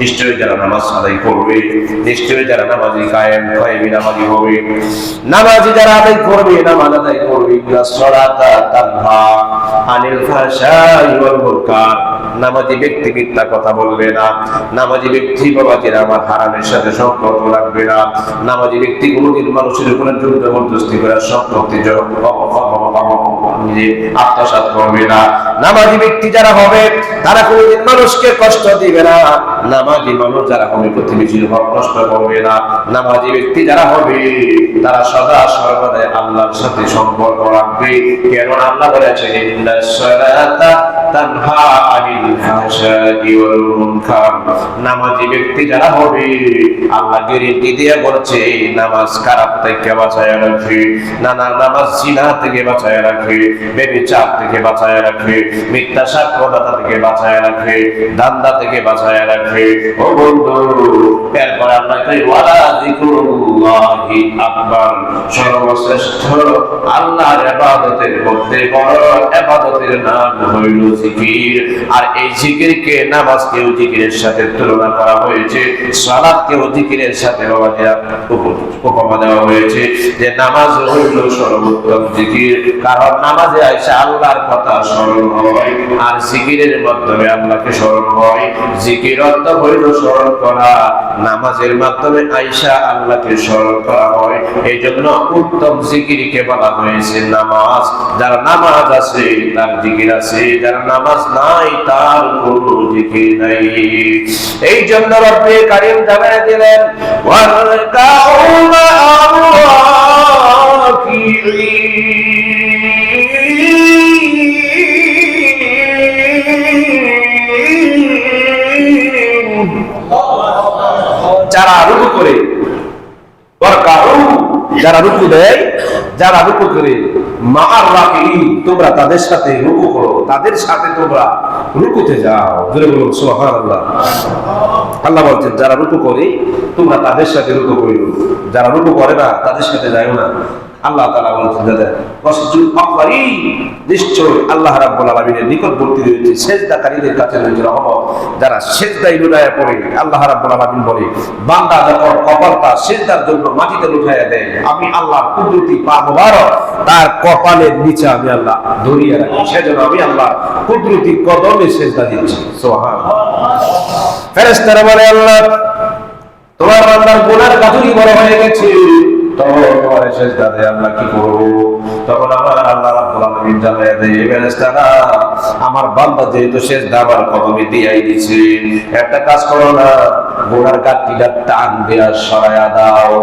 নিশ্চয়ই যারা নামাজ আদায় করবে, নিশ্চয়ই যারা নামাজি কায়েম কয়েমি নামাজি হবে, নামাজি যারা আদায় করবে, নামাজ আদায় করবে সরাতা তানহা আনিল ফাহশাই ওয়াল মুনকার। নামাজি ব্যক্তি মিথ্যা কথা বলবে না, নামাজি ব্যক্তি বাবাজিরা আমার হারামের সাথে সম্পর্ক রাখবে না, নামাজি ব্যক্তি কোনোদিন মানুষের উপরে যুদ্ধ জবরদস্তি করার সম্পর্কে নিজে আত্মসাত করবে না। নামাজি ব্যক্তি যারা হবে, তারা কোনোদিন মানুষকে কষ্ট দিবে না। নামাজি মানুষ যারা হবে প্রতিবেশীর হক নষ্ট করবে না। নামাজি ব্যক্তি যারা হবে, তারা সদা সর্বদাই আল্লাহর সাথে সম্পর্ক রাখবে। কেন আল্লাহ বলেছেন তানহা আনিল ফাহশাই ওয়াল মুনকার। নামাজি ব্যক্তি যারা হবে, আল্লাহ গ্যারেন্টি দিয়ে বলছে নামাজ খারাপ থেকে বাঁচায় রাখে, নানা নামাজ জিনা থেকে বাঁচায় রাখে, বেবিচার থেকে বাঁচায় রাখে, মিথ্যা সাক্ষ্যদাতা থেকে বাঁচায় রাখে, দান্দা থেকে বাঁচায় রাখে। ও বন্ধু, এরপর আল্লাহ কই, ওয়ালা যিকরুল্লাহি আকবার। সর্বশ্রেষ্ঠ আল্লাহর ইবাদতের মধ্যে বড় ইবাদতের নাম হইল জিকির। আর এই জিকিরকে নামাজকেও জিকিরের সাথে তুলনা করা হয়েছে সালাতকেও জিকিরের সাথে বাবা উপমা দেওয়া হয়েছে যে নামাজ হইল সর্বোত্তম জিকির। কারণ নামাজে আইসা আল্লাহর কথা স্মরণ হয়, আর জিকিরের মাধ্যমে আল্লাহকে স্মরণ হয়। জিকির অর্থ হইল স্মরণ করা। নামাজের মাধ্যমে আইসা আল্লাহকে স্মরণ করা হয়। এই জন্য উত্তম জিকিরকে বলা হয়েছে নামাজ। যার নামাজ আছে, তার জিকির আছে। যার নামাজ নাই, তার কোনো জিকির নাই। এই জন্য রব্বে কারিম জানায় দিলেন যারা রুকু করে ওয়ারকাউ যারা রুকু দেয়, যারা রুকু করে তোমরা তাদের সাথে রুকু করো, তাদের সাথে তোমরা রুকুতে যাও। আল্লাহ বলছেন, যারা রুকু করে, তোমরা তাদের সাথে রুকু করিও। যারা রুকু করে না, তাদের সাথে যাইও না। আল্লাহ আকবারি নিশ্চয় আল্লাহ রাব্বুল নিকটবর্তী রয়েছে, সেজদাকারীদের কাছে রয়েছে যারা পড়ে, আল্লাহ রাব্বুল বলে, বান্দা যখন কপালটা সেজদার জন্য মাটিতে দেয়, আমি কুদরতি পা তার কপালের নিচে আমি আল্লাহ ধরিয়ে রাখি। সেজন্য আমি আল্লাহ কুদরতি কদমে সেজদা দিচ্ছি। সুবহানাল্লাহ। ফেরেশতারা বলে, আল্লাহ, তোমার বান্দার গুনার কাজুরি বড় হয়ে গেছে। তখন তোমার সেজদা দেয় আমরা কি করব? তখন আমার আল্লাহ রাব্বুল আলামিন জানায় দেয় এই আমার বান্দা যেহেতু সেজদা আমার কদমে দিয়াই দিছে। একটা কাজ করো না গুনার কাটটিটা টান দেয়া সরায়া দাও।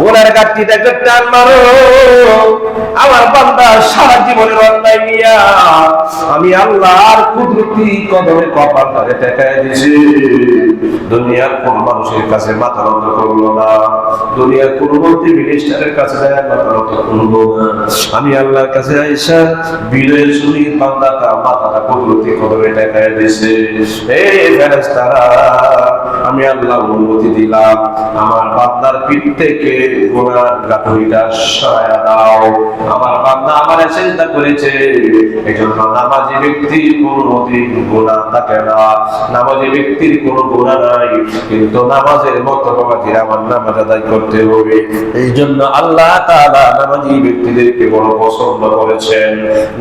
গুনার কাটটিটাকে টান মারো। আমার বান্দা সারা জীবনের অন্যায় নিয়া আমি আল্লাহর কুদরতি কদমে কপালটাকে টেকায় দিছি। দুনিয়ার কোন মানুষের কাছে মাথা নত করল না। দুনিয়ার কোন মন্ত্রী মিনিস্টারের কাছে যায় মাথা নত করল না। আমি আল্লাহর কাছে আইসা বিনয়ের শুনি বান্দাটা মাথাটা কুদরতি কদমে দেখায় দিছে এই ফেরেশতারা। আল্লাহ অনুমতি দিলাম। আমার বান্দার পিঠ থেকে গোনার গাঠুরিটা সরায়া দাও। আমার বান্দা আমার চিন্তা করেছে নামাজি ব্যক্তি কোনদিন গোনা থাকে না। নামাজি ব্যক্তির কোনো গোনা নাই, কিন্তু নামাজের মতো আমার নামাজ আদায় করতে হবে। এই জন্য আল্লাহ তাআলা নামাজি ব্যক্তিদেরকে বড় পছন্দ করেছেন।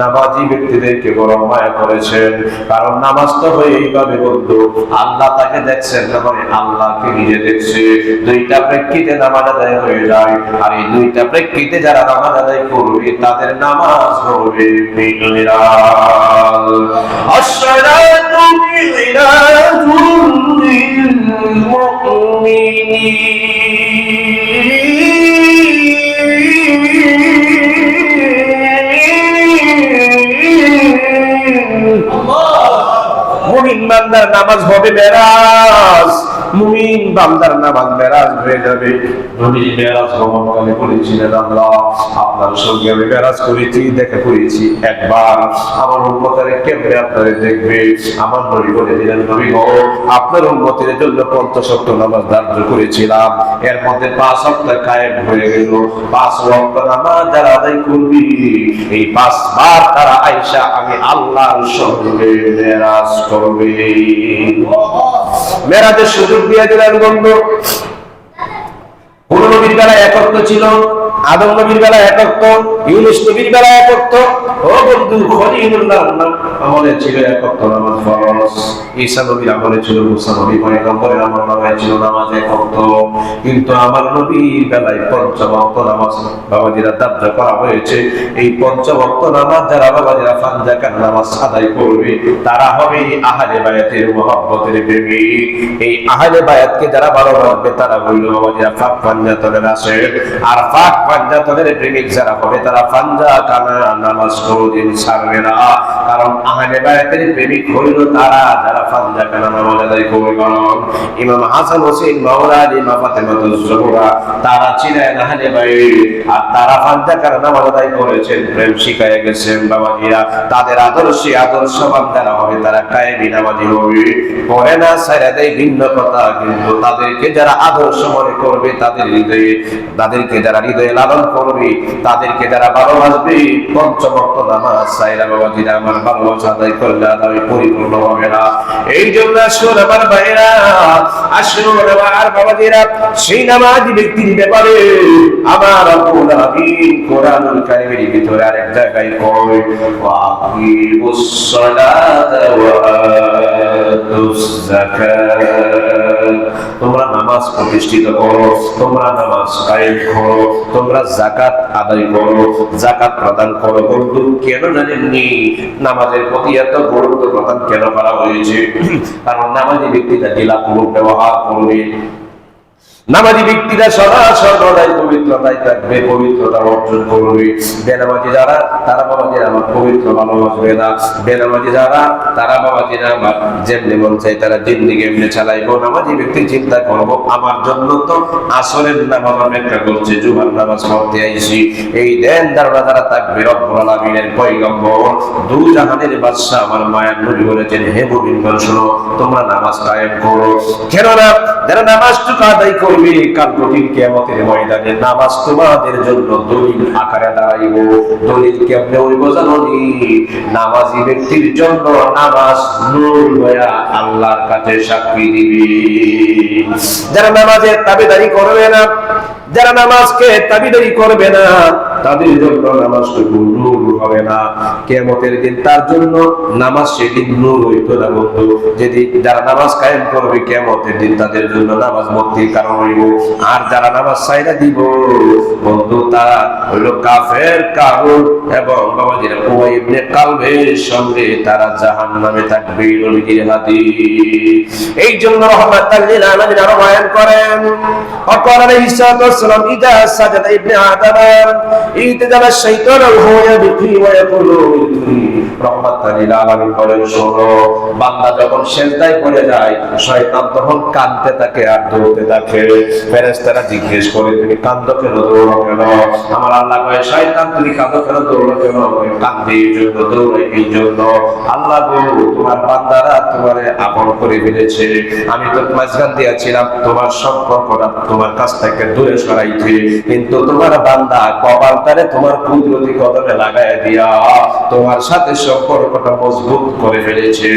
নামাজি ব্যক্তিদেরকে বড় মায়া করেছেন। কারণ নামাজ তো হয়ে এইভাবে বলতো আল্লাহ তাকে দেখছেন না মানে আল্লাহকে নিজে দেখছে। দুইটা প্রেক্ষিতে নামাজ আদায় হয়ে যায়, আর এই দুইটা প্রেক্ষিতে যারা নামাজ আদায় করবে, তাদের নামাজ হবে নামাজ হবে মেরাজ। muy মুমিন বান্দার নামাজ মেরাজ হয়ে যাবে। মেরাজ ভ্রমণকালে বলেছিলেন আল্লাহ আপনার সঙ্গে আমি মেরাজ করেছি দেখা করেছি একবার আমার উন্মতের কেমনে আপনারে দেখবে? আমার নবী বলে দিলেন নবী গো আপনার উন্মতের জন্য পঞ্চাশ শক্ত নামাজ ধার্য করেছিলাম। এর মধ্যে পাঁচ সপ্তাহ কায়েম হয়ে গেল। পাঁচ ওয়াক্ত নামাজ যারা আদায় করবি এই পাঁচ বার তারা আইসা আমি আল্লাহর সঙ্গে মেরাজ করবে। মেরাজের সুযোগ দিয়ে দিলেন বন্ধু। পুরনো বিদ্যালয় একত্র ছিল। আদম নবীর বেলায় একত্র ইউনুস নবীর বেলায় একত্র ও বন্ধু, খলিলুল্লাহ আমলে ছিল একত্র নামাজ ফরজ। ঈসা নবীর আমলে ছিল, মুসা নবী পয়গম্বরের আমল নামায় ছিল, নামাজ একত্র কিন্তু আমার নবীর বেলায় পঞ্চভক্ত নামাজ বাবাজিরা দাব্য করা হয়েছে। এই পঞ্চভক্ত নামাজ যারা বাবাজিরা ফানজাকার নামাজ আদায় করবে, তারা হবে আহারে বায়াতের মহব্বতের প্রেমী। এই আহলে বায়াতকে যারা ভালোবাসবে, তারা বলল বাবাজিরা ফাঁক পাঞ্জাতনের আসে আর ফাঁক পাঞ্জাতনের প্রেমিক যারা হবে, তারা পাঞ্জা নামাজ কোনদিন ছাড়বে না। কারণ আহলে বায়াতের প্রেমিক হইল তারা, যারা পাঞ্জা নামাজ আদায় করবে। কারণ ইমাম হাসান হোসেন মাওলা আলী তারা আর তারা পাঞ্জা নামাজ আদায় করেছেন, প্রেম গেছেন তাদের আদর্শে হবে, তারা কায়েমি নামাজি হবে। না সাইরা দেয় ভিন্ন কথা, কিন্তু তাদেরকে যারা আদর্শ মনে করবে, তাদের হৃদয়ে তাদেরকে যারা হৃদয়ে লালন করবে, তাদেরকে যারা ভালোবাসবে পঞ্চভক্ত নামাজ সাইরা বাবাজিরা আমার ভালোবাসা আদায় করলে আদায় পরিপূর্ণ হবে না। এই জন্য আসুন আমার ভাইরা আসুন আমার বাবাজিরা, সেই নামাজি ব্যক্তির ব্যাপারে আমার কোরআনুল কারিমের ভিতরে আরেক জায়গায় কয় তোমরা নামাজ প্রতিষ্ঠিত করো, তোমরা নামাজ কায়েম করো, তোমরা জাকাত আদায় করো জাকাত প্রদান করো। বন্ধু, কেন জানেননি? নামাজের প্রতি এত গুরুত্ব প্রদান কেন করা হয়েছে? কারণ নামাজি ব্যক্তিরা জেলাপুর ব্যবহার করবে। নামাজি ব্যক্তিরা সদা সর্বদাই পবিত্রতায় থাকবে, পবিত্রতা অর্জন করবে। বেনামাজি যারা, তারা বাবাজি আমার পবিত্র ভালোবাসবে না। বেনামাজি যারা, তারা বাবাজি আমার যেমনি মন চাই তারা জিন্দিগি এমনি চালাইবো। নামাজি ব্যক্তি চিন্তা করব, আমার জন্য তো আসরের নামাজ অপেক্ষা করছে, জুমার নামাজ পড়তে আইছি। এই দেন ধারণা যারা থাকবে, রব্বুল আলামিনের পয়গম্বর দু জাহানের বাদশা আমার মায়ের নবী বলেছেন, হে মুমিনগণ শোনো, তোমরা নামাজ কায়েম করো। কেননা, যারা নামাজটুকু আদায় করবে, কাল কঠিন ময়দানে নামাজ তোমাদের জন্য দলিল আকারে দাঁড়াইব। দলিল কেমনে ওই বোঝানো নামাজি ব্যক্তির জন্য নামাজ নূর আল্লাহর কাছে সাক্ষী দিবি। যারা নামাজের তাবেদারি করবে না যারা নামাজকে তাবিদারি করবে না, তাদের জন্য নামাজ নূর হবে না। কেমতের দিন তার জন্য নামাজ সেদিন নূর হইত না বন্ধু। যদি যারা নামাজ কায়েম করবে কেমতের দিন তাদের জন্য নামাজ মুক্তির কারণ হইব। আর যারা নামাজ সাইরা দিব, বন্ধু তারা হইল কাফের কাহুর এবং বাবা যেন ইবনে কালবের সঙ্গে তারা জাহান নামে থাকবে নবীজির হাতি এই জন্য রহমাত আল্লিল আলামিন আরও বয়ান করেন অকরারে ইসসাত والسلام إذا سجد ابن آدم اعتدل الشيطان وهو يبكي ويقول রহমাতাল লিল আলামিন বলেন শোনো বান্দা যখন সেজদায় পড়ে যায় শয়তান তখন কাঁদতে থাকে আর দৌড়তে থাকে ফেরেশতারা জিজ্ঞেস করে তুমি কাঁদো কেন দৌড়ো কেন আমার আল্লাহ কয় শয়তান তুমি কাঁদো কেন দৌড়ো কেন কান্দে এই জন্য দৌড়ে এই জন্য আল্লাহ গো তোমার বান্দারা তোমারে আপন করে ফেলেছে আমি তো মাঝখান দিয়েছিলাম তোমার সম্পর্কটা তোমার কাছ থেকে দূরে সরাইতে কিন্তু তোমার বান্দা কপালটারে তোমার কুদরতি কদমে লাগায় দিয়া তোমার সাথে সম্পর্কটা মজবুত করে ফেলেছে।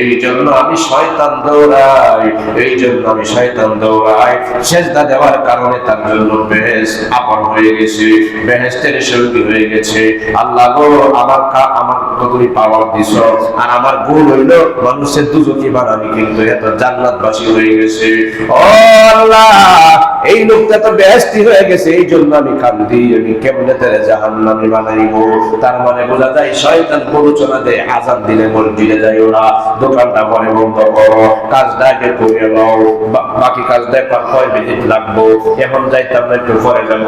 এই জন্য আমি শয়তান দৌড়াই, এই জন্য আমি শয়তান দৌড়াই। সেজদা দেওয়ার কারণে তার জন্য বেহেস আপন হয়ে গেছে বেহেস্তের সঙ্গী হয়ে গেছে। আল্লাহ গো, আমার কা, আমার তুমি পাওয়ার দিছ, আর আমার গুণ হইল, মানুষের দুজকি বানানি, কিন্তু এত জান্নাতবাসী হয়ে গেছে। ও আল্লাহ, এই লোকটা তো বেহেস্তি হয়ে গেছে এই জন্য আমি কান্দি, আমি কেমনে তারে জাহান্নামে বানাইবো? তার মানে বোঝা যায়, শয়তান প্ররোচনা দেয় আজান দিলে মসজিদে যাইও না, দোকানটা পরে বন্ধ করো, কাজটা আগে করে নাও বাকি কাজ দেখবার কয় মিনিট লাগবো? এখন যাইতাম না একটু পরে যাব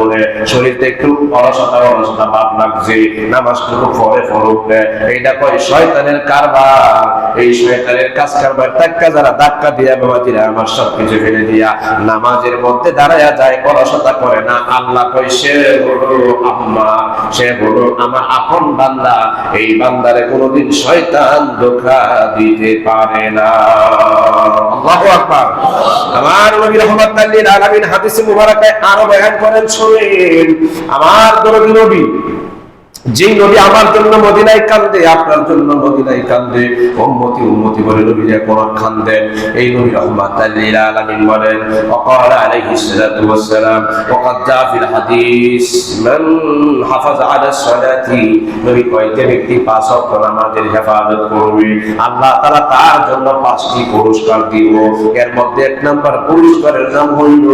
শরীরতে একটু অলসতা অলসতা ভাব লাগছে, নামাজটুকু পরে ফরক এইটা কয় শয়তানের কারবার, এই শয়তানের কাজ কারবার, ধাক্কা যারা ধাক্কা দিয়া বাবাজিরা আমার সব কিছু ফেলে দিয়া, নামাজের মধ্যে দাঁড়ায়া যায়, অলসতা করে না, আল্লাহ কয়, সে হলো আম্মা, সে হলো আমার আপন বান্দা। এই বান্দারে কোনোদিন শয়তান ধোকা দিতে পারে না। আল্লাহু আকবার। আমার নবী রহমাতুল্লাহ লিল আলামিন হাদিসে মুবারাকায় আরও বয়ান করেন, শুনেন। আমার নবী যেই নবী আমার জন্য মদিনায় কান্দে আপনার জন্য মদিনায় কান্দে উম্মতি উম্মতি বলে নবী যে কোরআন খান্দেন এই নবী রহমাতাল লিল আলামিন বলেন وقال عليه الصلاه والسلام وقد جاء في الحديث من حفظ على الصلاه নবী কয়তে ব্যক্তি পাঁচ ওয়াক্ত নামাজের হেফাজত করবে আল্লাহ তাআলা তার জন্য পাঁচটি পুরস্কার দিব এর মধ্যে এক নম্বর পুরস্কারের নাম হইল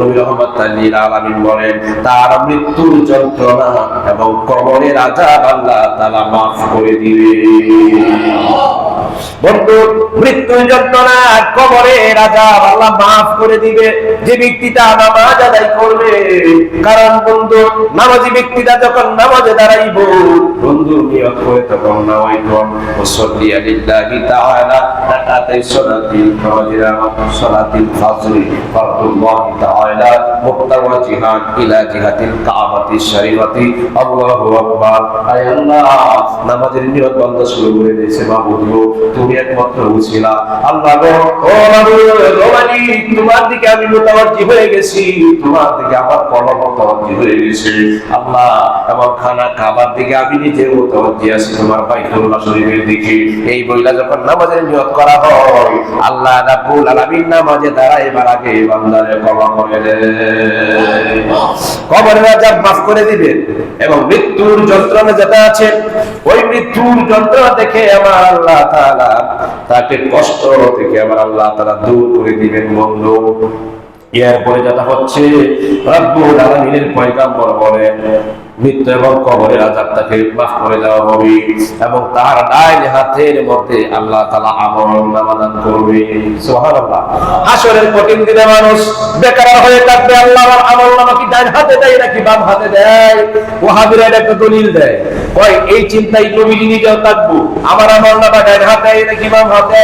নবী রহমাতাল লিল আলামিন বলেন তার মৃত্যুর যন্ত্রণা এবং কবরের আজাব আল্লাহ তালা মাফ করে দিবে। বন্ধু মৃত্যুর যন্ত্রণা কবরের আজাব আল্লাহ মাফ করে দিবে। যে ব্যক্তিটা নামাজ আদায় করবে কারণ বন্ধু নামাজি ব্যক্তিটা যখন নামাজে দাঁড়াইব বন্ধু নিয়ত করে তখন নামাইব। ওসল্লি আলিল্লাহি তাআলা রাকাতাই সালাতিল ফজর সালাতিল ফজর ফরদুল্লাহি তাআলা মুক্তাওয়াজিহান ইলা জিহাতিল কাবাতিশ শরীফাতি। আল্লাহু আকবার। আয় আল্লাহ নামাজের নিয়ত বন্ধ শুরু করে দিয়েছে গো, তুমি একমাত্র আল্লাহ তোমার দিকে আমি হয়ে গেছি। তোমার দিকে আমার কলম হয়ে গেছে। আল্লাহ, আমার খানা খাবার দিকে আমি নিজে আছি তোমার শরীফের দিকে। এই বইলা যখন নামাজের নিয়ত করা হয়, আল্লাহ আলামিন নামাজে আগে বান্দারে করে কবরের মাফ করে দিবেন। এবং মৃত্যুর যন্ত্রণা যেটা আছে, ওই মৃত্যুর যন্ত্রণা দেখে আমার আল্লাহ তাআলা তাকে কষ্ট থেকে আমার আল্লাহ তাআলা দূর করে দিবেন, বন্ধু। এরপরে যেটা হচ্ছে, রব্বুল আলামিনের পয়গাম্বর বলেন, মৃত্যু এবং কবরের আজাব তাকে মাফ করে দেওয়া হবে এবং তার ডাইন হাতের মধ্যে আল্লাহ তাআলা আমল নামাদান করবে। কঠিন দিনে মানুষ বেকার হয়ে থাকবে আল্লাহ নামা কি ডাইন হাতে দেয় নাকি বাম হাতে দেয়? ওহাবিরা একটা দলিল দেয়। কয় এই চিন্তাই নবীজি নিজেও থাকব আমার আমল নামা ডাইন হাতে নাকি হাতে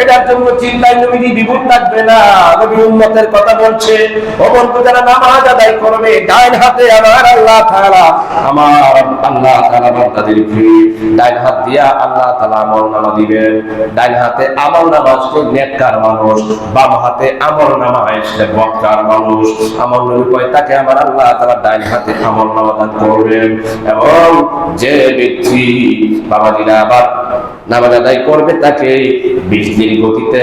এটার জন্য চিন্তায় নবীজি বিভুল থাকবে না। নবী উম্মতের কথা বলছে, ও বন্ধু, যারা নামাজ আদায় করবে ডাইন হাতে আমার আল্লাহ তাআলা, আমার আল্লাহ তাআলা বান্দাদেরকে ডাইন হাত দিয়া আল্লাহ তাআলা আমল নামা দিবেন। ডাইন হাতে আমল নামা আসলে নেককার মানুষ, বাম হাতে আমল নামা আসলে বক্কার মানুষ। আমল নবী কয়, তাকে আমার আল্লাহ তাআলা ডাইন হাতে আমল নামা দান করবেন। এবং যে ব্যক্তি বাবাজিরা আবার নামাজ আদায় করবে, তাকে বৃষ্টির গতিতে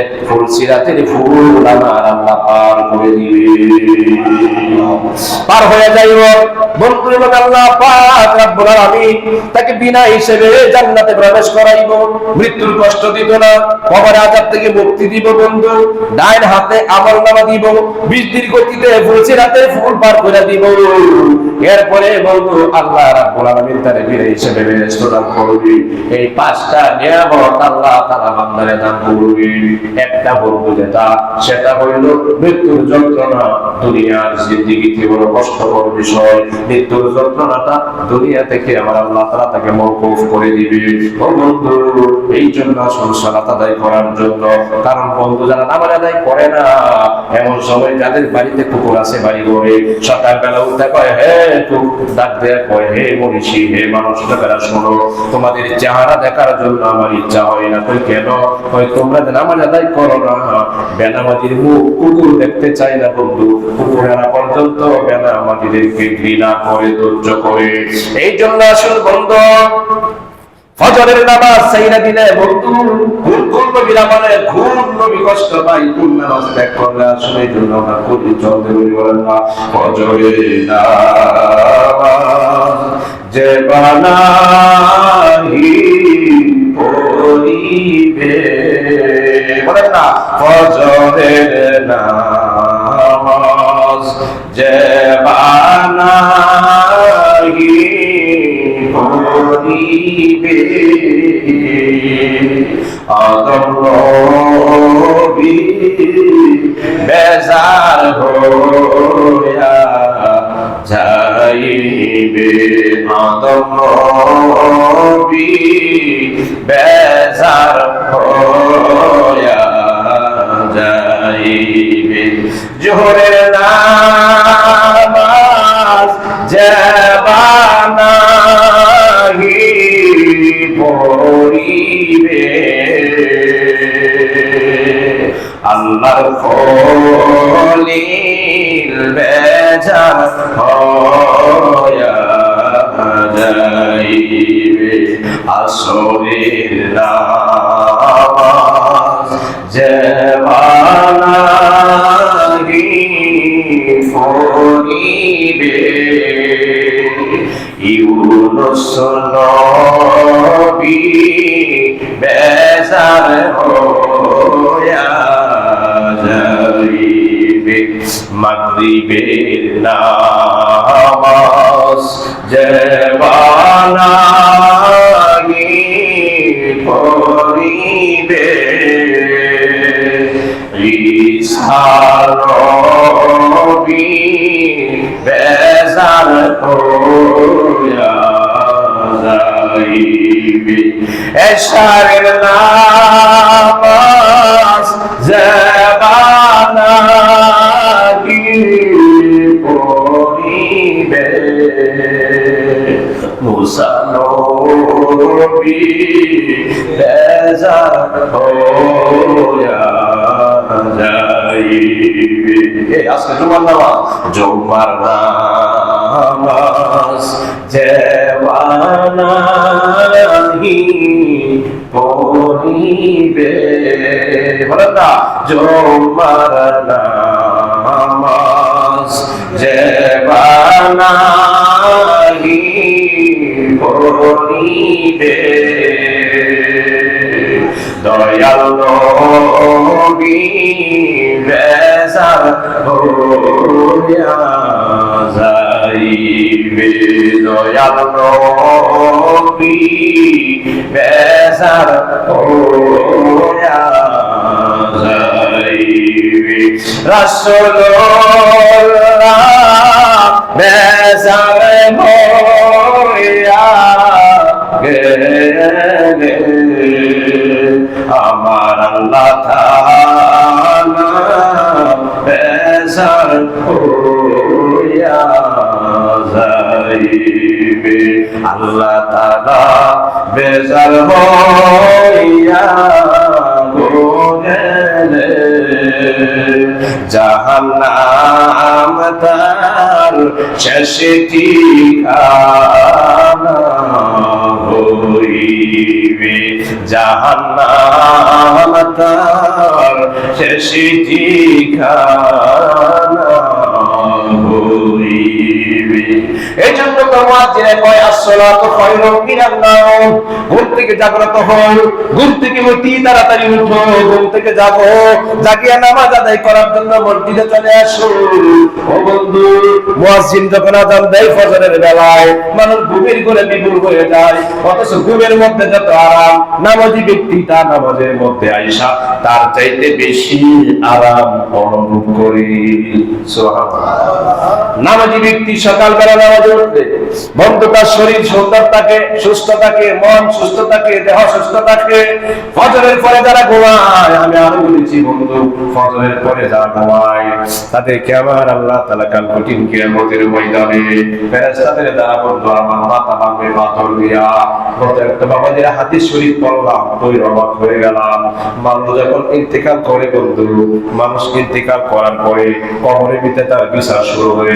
ফুল আমার আল্লাহ পার করে দিবে। পার হয়ে যাইব। বন্ধু এবং আল্লাহ পাক রব্বুল আলামিন তাকে বিনা হিসেবে জান্নাতে প্রবেশ করাইব। মৃত্যুর কষ্ট দিব না, কবর আযাব থেকে মুক্তি দিব বন্ধু। ডাইন হাতে আমল নামা দিব বৃষ্টির গতিতে ফুল সিরাতের ফুল পার করে দিব। এরপরে বন্ধু, আল্লাহ রাব্বুল আলামিন তার বিনা হিসেবে দান করবে। এই পাঁচটা এই জন্য আদায় করার জন্য, কারণ বন্ধু যারা নামাজ আদায় করে না, এমন সময় যাদের বাড়িতে কুকুর আছে বাড়ি ঘরে, সকালবেলা উঠতে কয়, হে কুকুর ডাক দেয়া কয়, হে মনীষী, হে মানুষ তোমাদের চেহারা দেখার জন্য আমার ইচ্ছা হয় না কই কেন? কই তোমরা নামাজ আদায় করো না। বেনামাজির মুখ কুকুর দেখতে চাই না বন্ধু। কুকুরেরা পর্যন্ত বেনামাজিদেরকে ঘৃণা করে, ধৈর্য করে। এই জন্য আসল বন্ধু। ফজরের নামাজ সাইরা বন্ধু। নবী নবী কষ্ট পাই নামাজ ত্যাগ করলে আসলে জন্য আমরা বলেন না, ফজরের নামাজ যে পড়িবে বলেন না। ফজরের নামাজ জবানাহি করিবে আদম নবী বেজার হইয়া যাইবে। আদম নবী বেজার হইয়া যাইবে জোহরের নামাজ জবানাহি পড়িবে। আল্লাহর খলিল বেজার যাইবে আসরের নামাজ জবানাহি ফরিবে ইউনুস নবী বেজার হয়া যাইবে মাগরিবের নামাজ জবানাহি পড়িবে ঈসা নবী বেজার হইয়া যাইবে। এশারের নামাজ পড়িবে মুসা নবী বেজার হইয়া যাইবে। আজকে জুমার নামাজ? জুমার নামাজ জেওয়ানাহি পড়িবে। না নামাজ জেওয়ানাহি পড়িবে দয়াল নবী বেজার হইয়া যাইবে। দয়াল নবী বেজার হইয়া যাইবে। রাসূলুল্লাহ আমার আল্লাহ বেজার হইয়া যাইবে। আল্লাহ তাআলা বেজার হইয়া গেলে জাহান্নাম তার শেষ ঠিকানা হইবে। জাহান্নাম তার ঠিকানা হইবে এই তো মানুষ ঘুমের ঘরে বিভোর হয়ে যায়। অথচ ঘুমের মধ্যে যত আরাম, নামাজি ব্যক্তি তার নামাজের মধ্যে আইসা তার চাইতে বেশি আরাম অনুভব করি। সুবহানাল্লাহ। নামাজি ব্যক্তি সকালবেলা বন্ধু তার শরীর সুন্দর থাকে, সুস্থ থাকে, মন সুস্থ থাকে, দেহ সুস্থ থাকে। ফজরের পরে যারা ঘুমায়, আমি আরও বলেছি, বন্ধু, ফজরের পরে যারা ঘুমায় আল্লাহ তালা কাল কঠিন ময়দানে দ্বারা বন্ধু, আমার মাথা ভাঙবে, পাথর দিয়া। হাদিস শরীফ পড়লাম অবাক হয়ে গেলাম। মানুষ যখন ইন্তেকাল করে, বন্ধু, মানুষ ইন্তেকাল করার পরে কবরের ভিতরে তার বিচার শুরু হয়ে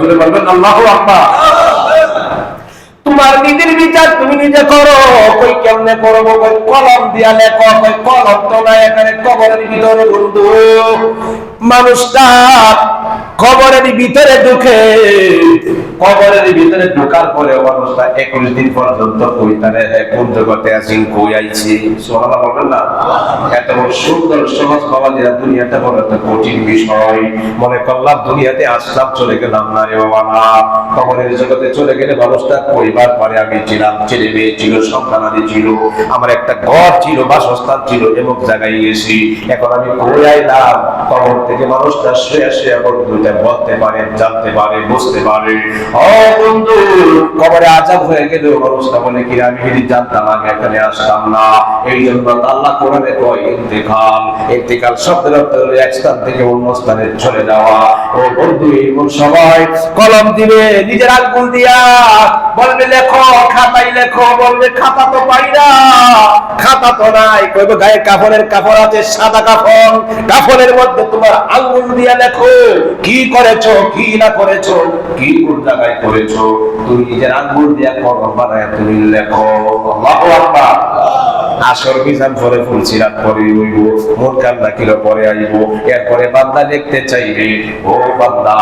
জোরে বলবেন, আল্লাহ আকবার। তোমার নিজের বিচার তুমি নিজে করো। কই কেমনে করব, কই কলম দিয়া লেখো, কই কলম তোলা এখানে, কবরের ভিতরে বন্ধু মানুষটা কবরের ভিতরে ঢুকে। কবরের ভিতরে পরে মানুষটা একুশ দিন পর্যন্ত কই আইছি? সোহানা বলবেন না? এত সুন্দর, সহজ বাবা যে দুনিয়াটা বড় একটা কঠিন বিষয়। মনে করলাম দুনিয়াতে আসলাম, চলে গেলাম না রে বাবা না। কবরের জগতে চলে গেলে মানুষটা পরিবার পরে, আমি ছিলাম ছেলে মেয়ে ছিল, সন্তানাদি ছিল, আমার একটা ঘর ছিল, বাসস্থান ছিল এমন জায়গায় গেছি। এখন আমি কই আইলাম? কবর থেকে মানুষটা শুয়ে শুয়ে বন্ধুটা বলতে পারে, জানতে পারে, বুঝতে পারে। বন্ধু, কবরে আজাব হয়ে গেল। মানুষটা বলে, কি আমি যদি জানতাম আগে এখানে আসতাম না। এই জন্য আল্লাহ কোরআনে কয়, ইন্তেকাল ইন্তেকাল শব্দের অর্থ হলো এক স্থান থেকে অন্য স্থানে চলে যাওয়া। ও বন্ধু এমন সবাই কলম দিবে, নিজের আঙ্গুল দিয়া। বলবে, লেখো খাতাই লেখো। বলবে, খাতা তো পাই না, খাতা তো নাই। কইব গায়ে কাপড়ের কাপড় আছে, সাদা কাপড় কাপড়ের মধ্যে তোমার আঙ্গুল দিয়া লেখো, কি করেছ, কি না করেছ, কি কোন জায়গায় করেছ? তুমি নিজের আঙ্গুল দিয়া কলম বানায় তুমি লেখো। আল্লাহু আকবার। আসর মিজান পরে ফুলছিরাত পরে হইব মন কান্না কিলো পরে আইব। এরপরে বান্দা লিখতে চাইবে, ও বান্দা,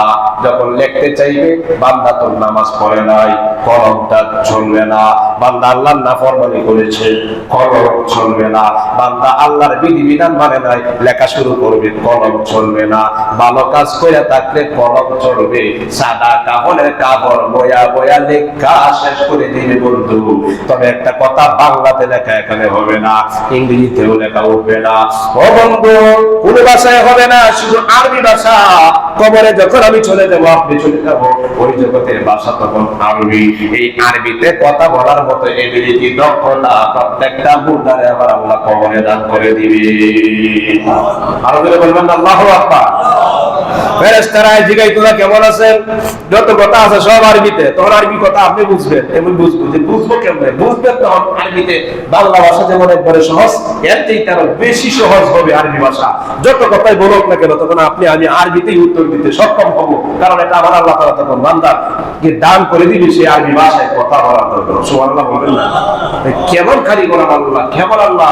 যখন লিখতে চাইবে, বান্দা তোর নামাজ পড়ে নাই, কলমটা চলবে না। বান্দা আল্লাহর নাফরমানি করেছে, কলম চলবে না। বান্দা আল্লাহর বিধিবিধান মানে নাই, লেখা শুরু করবে, কলম চলবে না। ভালো কাজ করে থাকলে কলম চলবে। সাদা কাপড়ের কাপড় বয়া বয়া লেখা শেষ করে দিবে বন্ধু। তবে একটা কথা বাংলাতে লেখা এখানে হবে না। ইংরেজিতেও লেখা উঠবে না। ও বন্ধু কোন ভাষায় হবে না শুধু আরবি ভাষা। কবরে যখন আমি চলে যাব আপনি চলে যাব। ওই জগতের ভাষা তখন আরবি। এই আরবিতে কথা বলার মতো এবিলিটি দক্ষতা প্রত্যেকটা মুদ্রারে আবার আল্লাহ কবরে দান করে দিবে। আরও বলবেন আল্লাহ আকবার। জিগাই তোরা কেমন আছেন যত কথা আছে সব আরবিতে। আরবি কথা আপনি এমন বুঝব যে বুঝব কেমনে? আরবিতে। বাংলা ভাষা যেমন একবারে সহজ এর বেশি সহজ হবে আরবি ভাষা। যত কথাই বলুক না কেন, তখন আপনি আমি আরবিতেই উত্তর দিতে সক্ষম হব। কারণ এটা আমার আল্লাহ তাআলা তখন বান্দা কে দান করে দিবি, সে আরবি ভাষায় কথা বলার দরকার সুবহানাল্লাহ বলবেন না? কেমন আল্লাহ কেমন আল্লাহ।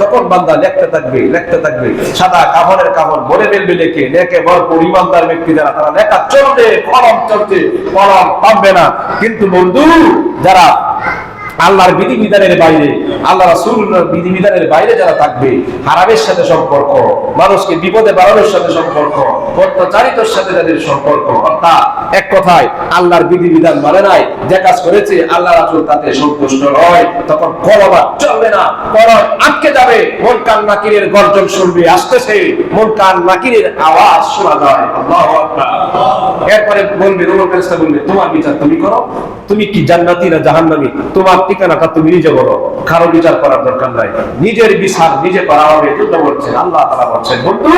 তখন বান্দা লিখতে থাকবে লিখতে থাকবে। সাদা কাপড়ের কাপড় বলে ফেলবে লেখে লেখে বড় পরিমাণদার ব্যক্তি যারা তারা লেখা চলবে কলম চলছে কলম পাবে না। কিন্তু বন্ধু যারা আল্লাহর বিধিবিধানের বাইরে, আল্লাহ রাসূল বিধিবিধানের বাইরে যারা থাকবে, হারামের সাথে সম্পর্ক, মানুষকে বিপদে বাড়ানোর সাথে সম্পর্ক, অত্যাচারিতর সাথে যাদের সম্পর্ক। অর্থাৎ এক কথায়, আল্লাহর বিধিবিধান মানে নাই যে কাজ করেছে, আল্লাহ রাসূল তাতে সন্তুষ্ট নয়। তখন আর চলবে না, কলম আটকে যাবে মন কান নাকিরের গর্জন শুনবে, আসতেছে মন কান নাকিরের আওয়াজ শোনা যায়। আল্লাহু এরপরে বলবে রুমুল বলবে, তোমার বিচার তুমি করো। তুমি কি জান্নাতি না জাহান্নামী? তোমার তুমি নিজে বলো কারও বিচার করার দরকার নাই। নিজের বিচার নিজে করা হবে বলছেন আল্লাহ তাআলা বলছেন, বন্ধু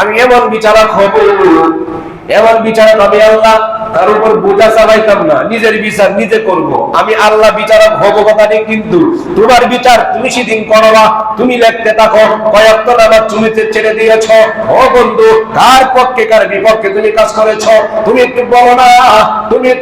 আমি এমন বিচারক হব, এমন বিচারক হবে আল্লাহ তার উপর বোঝা চালাইতাম না, নিজের বিচার নিজে করব। আমি আল্লাহ বিচারক হব কথা নেই, কিন্তু তোমার বিচার তুমি সেদিন করবা তুমি লেখতে থাকো, কয়েকটা নামাজ তুমি ছেড়ে দিয়েছ। ও বন্ধু, কার পক্ষে, কার বিপক্ষে তুমি কাজ করেছ? তুমি একটু বলো না, তুমি